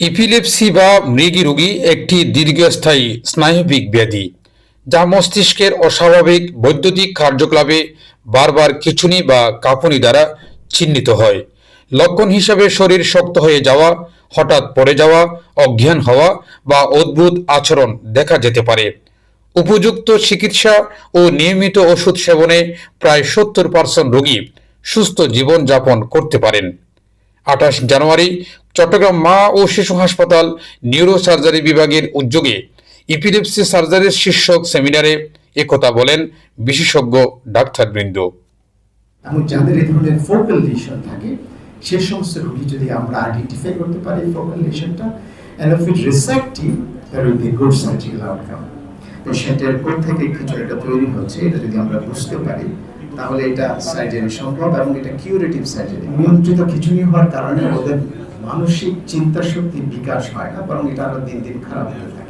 Epilepsy বা মৃগী রোগী একটি দীর্ঘস্থায়ী স্নায়বিক ব্যাধি, যা মস্তিষ্কের অস্বাভাবিক বৈদ্যুতিক কার্যকলাপে বারবার খিঁচুনি বা কাঁপুনি দ্বারা চিহ্নিত হয়। লক্ষণ হিসাবে শরীর শক্ত হয়ে যাওয়া, হঠাৎ পড়ে যাওয়া, অজ্ঞান হওয়া বা অদ্ভুত আচরণ দেখা যেতে পারে। উপযুক্ত চিকিৎসা ও নিয়মিত ওষুধ সেবনে প্রায় সত্তর পার্সেন্ট রোগী সুস্থ জীবনযাপন করতে পারেন। আঠাশ জানুয়ারি চট্টগ্রাম মা ও শিশু হাসপাতাল নিউরো সার্জারি বিভাগের উদ্যোগে ইপিলেপসি সার্জারির শীর্ষক সেমিনারে একথা বলেন বিশেষজ্ঞ ডাক্তারবৃন্দ। এবং যাদের এই ধরনের ফোকাল লিশন থাকে, সে সমস্ত রোগী যদি আমরা আইডেন্টিফাই করতে পারি ফোকাল লিশনটা and if it resecting there will be good surgical outcome পেশেন্টের থেকে খিচুড়িটা তৈরি হচ্ছে, এটা যদি আমরা বুঝতে পারি, তাহলে এটা সার্জারি সম্ভব এবং এটা কিউরেটিভ সার্জারি নিয়ন্ত্রিত খিচুড়ি হওয়ার কারণে ওদের মানসিক চিন্তা শক্তির বিকাশ হয় না, বরং এটা আরও দিন দিন খারাপ হয়ে থাকে।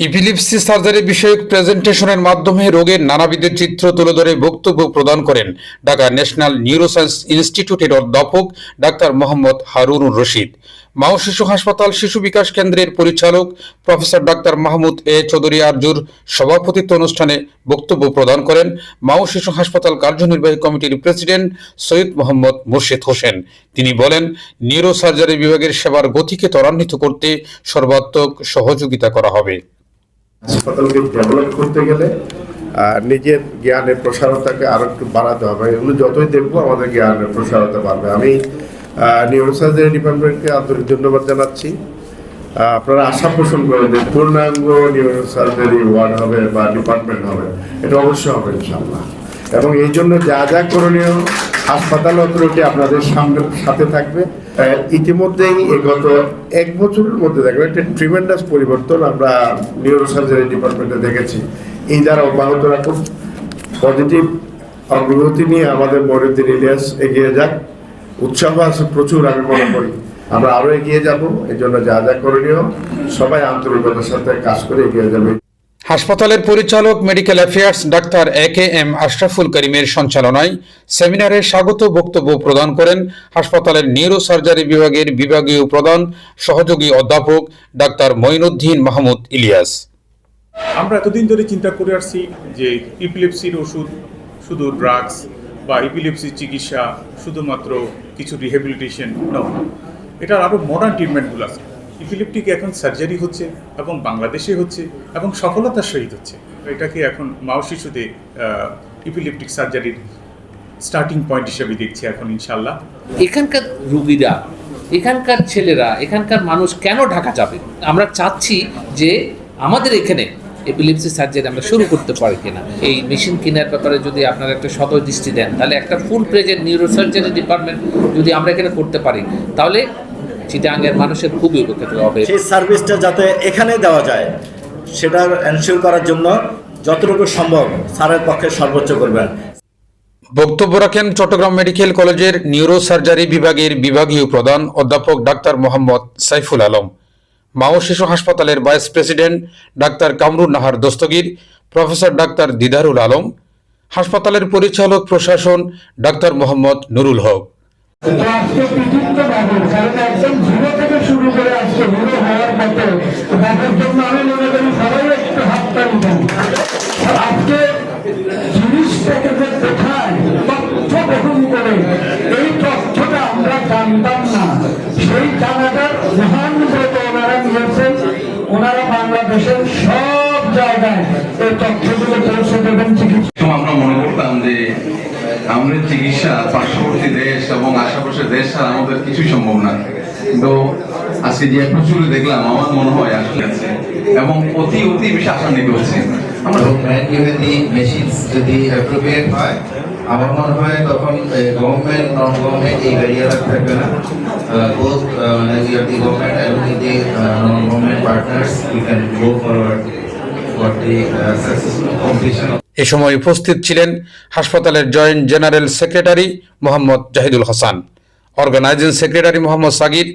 ইপিলিপসি সার্জারি বিষয়ক প্রেজেন্টেশনের মাধ্যমে রোগের নানাবিধের চিত্র তুলে ধরে বক্তব্য প্রদান করেন ঢাকা ন্যাশনাল নিউরোসায়েন্স ইনস্টিটিউটের অধ্যাপক ডাক্তার মোহাম্মদ হারুনুর রশিদ। মাও শিশু হাসপাতাল শিশু বিকাশ কেন্দ্রের পরিচালক professor doctor Mahmud A Chowdhury আরজুর সভাপতিত্ব অনুষ্ঠানে বক্তব্য প্রদান করেন মাও শিশু হাসপাতাল কার্যনির্বাহী কমিটির প্রেসিডেন্ট সৈয়দ মোহাম্মদ মুর্শিদ হোসেন। তিনি বলেন নিউরো সার্জারি বিভাগের সেবার গতিকে ত্বরান্বিত করতে সর্বাত্মক সহযোগিতা করা হবে। হাসপাতালকে ডেভেলপ করতে গেলে নিজের জ্ঞানের প্রসারতাকে আরও একটু বাড়াতে হবে। এগুলো যতই দেখব, আমাদের জ্ঞানের প্রসারতা বাড়বে। আমি নিউরোসার্জারি ডিপার্টমেন্টকে আন্তরিক ধন্যবাদ জানাচ্ছি। আপনারা আশা পোষণ করেন যে পূর্ণাঙ্গ নিউরোসার্জারি ওয়ার্ড হবে বা ডিপার্টমেন্ট হবে, এটা অবশ্যই হবে ইনশাল্লাহ এবং এই জন্য যা যা করণীয় হাসপাতাল অথরিটি আপনাদের সামনে, সাথে থাকবে। ইতিমধ্যেই গত এক বছরের মধ্যে দেখবেন একটা ট্রিমেন্ডাস পরিবর্তন আমরা নিউরোসার্জারি ডিপার্টমেন্টে দেখেছি। এই দ্বারা অব্যাহত রাখুন। পজিটিভ অগ্রগতি নিয়ে আমাদের মরিউদ্দিন ইলিয়াস এগিয়ে যাক। উৎসাহ আছে প্রচুর আমি মনে করি। আমরা আরও এগিয়ে যাব এই জন্য যা যা করণীয় সবাই আন্তরিকতার সাথে কাজ করে এগিয়ে যাবে। হাসপাতালের পরিচালক medical affairs doctor A K M Ashraful করিমের সঞ্চালনায় সেমিনারে স্বাগত বক্তব্য প্রদান করেন হাসপাতালের নিউরো সার্জারি বিভাগের বিভাগীয় প্রধান সহযোগী অধ্যাপক ডাক্তার মঈনুদ্দিন মাহমুদ ইলিয়াস। আমরা এতদিন ধরে চিন্তা করে আসছি যে ইপিলেপসির ওষুধ শুধু ড্রাগস বা ইপিলেপসির চিকিৎসা শুধুমাত্র কিছু রিহেবিলিটেশন নয় এটার আরও মডার্ন ট্রিটমেন্টগুলো আছে। ইপিলেপটিক এখন সার্জারি হচ্ছে এবং বাংলাদেশে হচ্ছে এবং সফলতার সহিত হচ্ছে। এটাকে এখন মাও শিশুতে ইপিলেপটিক সার্জারির স্টার্টিং পয়েন্ট হিসেবে দেখছি এখন ইনশাল্লাহ এখানকার রুগীরা, এখানকার ছেলেরা, এখানকার মানুষ কেন ঢাকা যাবে? আমরা চাচ্ছি যে আমাদের এখানে এপিলিপসি সার্জারি আমরা শুরু করতে পারি কিনা? এই মেশিন কেনার ব্যাপারে যদি আপনারা একটা সদয় দৃষ্টি দেন তাহলে একটা full present neuro surgery department যদি আমরা এখানে করতে পারি তাহলে চিটাঙ্গের মানুষের খুবই উপকৃত হবে। সেই সার্ভিসটা যাতে এখানে দেওয়া যায় সেটা এনশিওর করার জন্য যতটুকু সম্ভব স্যারের পক্ষে সর্বোচ্চ করবেন। বক্তব্য রাখেন চট্টগ্রাম মেডিকেল কলেজের নিউরো সার্জারি বিভাগের বিভাগীয় প্রধান অধ্যাপক ডাক্তার মোহাম্মদ সাইফুল আলম। মাও শিশু হাসপাতালের vice president doctor Kamrun Nahar Dastagir, professor doctor Didarul Alam, হাসপাতালের পরিচালক প্রশাসন ডাক্তার মোহাম্মদ নুরুল হক। শুরু করে আজকে হওয়ার মতো জন্য আমি মনে করি সবাই একটু হাত ওনারা বাংলাদেশের সব জায়গায় এই তথ্যগুলো পৌঁছে দেবেন চিকিৎসা আমরা মনে করতাম যে আমাদের চিকিৎসা পার্শ্ববর্তী দেশ এবং আশেপাশের দেশ ছাড়া আমাদের কিছুই সম্ভব না। কিন্তু আজকে যে প্রচুর দেখলাম আমার মনে হয় আসলে আছে। এবং অতি অতি বেশি আশান্বিত হচ্ছে। আমরা গভর্নমেন্ট যদি মেশিনস অ্যাপ্রোপ্রিয়েট হয় আমার মনে হয় তখন গভর্নমেন্ট নন গভর্নমেন্ট এই ব্যারিয়ার থাকবে না। বোথ মানে উই গভর্নমেন্ট এবং the non government partners we can go forward for the successful completion এ সময় উপস্থিত ছিলেন হাসপাতালের joint general secretary Mohammad Jahidul Hasan, organizing secretary Mohammad Sagir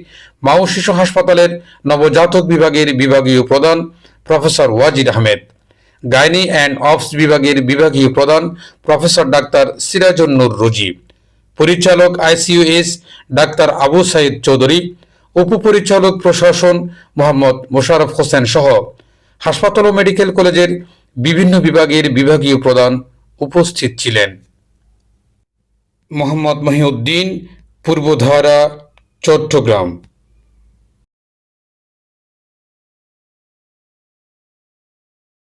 মাও শিশু হাসপাতালের নবজাতক বিভাগের বিভাগীয় প্রধান professor Wajid Ahmed, gynae and obs বিভাগের বিভাগীয় প্রধান প্রফেসর ডাক্তার সিরাজুন্নুর রুজি, পরিচালক আইসিইউএস ডাক্তার আবু সাইদ চৌধুরী উপপরিচালক প্রশাসন মোহাম্মদ মোশারফ হোসেন সহ হাসপাতাল ও মেডিকেল কলেজের বিভিন্ন বিভাগের বিভাগীয় প্রধান উপস্থিত ছিলেন। মোহাম্মদ মহিউদ্দিন, পূর্বধারা, চট্টগ্রাম।